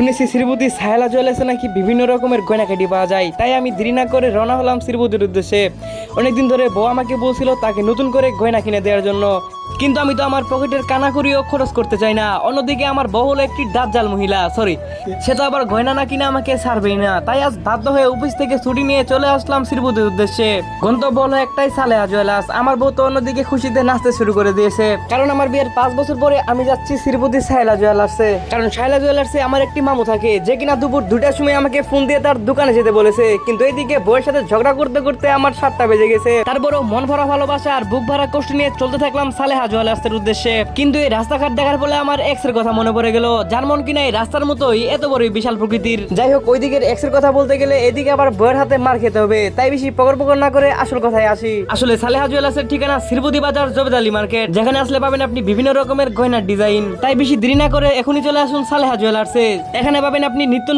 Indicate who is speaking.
Speaker 1: শুনেছি শ্রীবুদি সাহেলা জুয়েলার্সে নাকি বিভিন্ন রকমের গয়নাকাটি পাওয়া যায়। তাই আমি দেরি না করে রওনা হলাম শ্রীবুদির উদ্দেশ্যে। অনেকদিন ধরে বউ আমাকে বলছিল তাকে নতুন করে গয়না কিনে দেওয়ার জন্য। কিন্তু আমি তো আমার পকেটের কানাকড়িও খরচ করতে চাই না। অন্যদিকে আমার বউ হলো একটি দাজ্জাল মহিলা সরি সে তো আবার গয়না না কিনে আমাকে ছাড়বেই না। তাই আজ বাধ্য হয়ে অফিস থেকে ছুটি নিয়ে চলে আসলাম শ্রীবতীর উদ্দেশ্যে। গন্তব্য হলো একটাই সালেহা জুয়েলার্স আমার বউ তো অন্যদিকে খুশিতে নাচতে শুরু করে দিয়েছে। কারণ আমার বিয়ের পাঁচ বছর পরে আমি যাচ্ছি শ্রীপতি সাহেলা জুয়েলার্সে কারণ সাহেলা জুয়েলার্সে আমার একটি মামু থাকে, যে কিনা দুপুর দুটার সময় আমাকে ফোন দিয়ে তার দোকানে যেতে বলেছে। কিন্তু এইদিকে বউয়ের সাথে ঝগড়া করতে করতে আমার সাতটা বেজে গেছে। তারপরও মন ভরা ভালোবাসা আর বুক ভরা কষ্ট নিয়ে চলতে থাকলাম সালেহা জুয়েলার্সের উদ্দেশ্যে। কিন্তু এই রাস্তাঘাট দেখার ফলে আমার এক্সের কথা মনে পড়ে গেল। যার মন কিনা এই রাস্তার মতোই এত বড় বিশাল প্রকৃতির। যাই হোক ওই দিকের এক্সের কথা বলতে গেলে এদিকে আবার বউয়ের হাতে মার খেতে হবে। তাই বেশি পকর পকর না করে আসল কথায় আসি। আসলে সালেহা জুয়েলার্সের ঠিকানা শ্রীপতি বাজার জবেদালি মার্কেট। যেখানে আসলে পাবেন আপনি বিভিন্ন রকমের গয়নার ডিজাইন। তাই বেশি দেরি না করে এখনই চলে আসুন সালেহা জুয়েলার্সে এখানে পাবেন আপনি নিত্য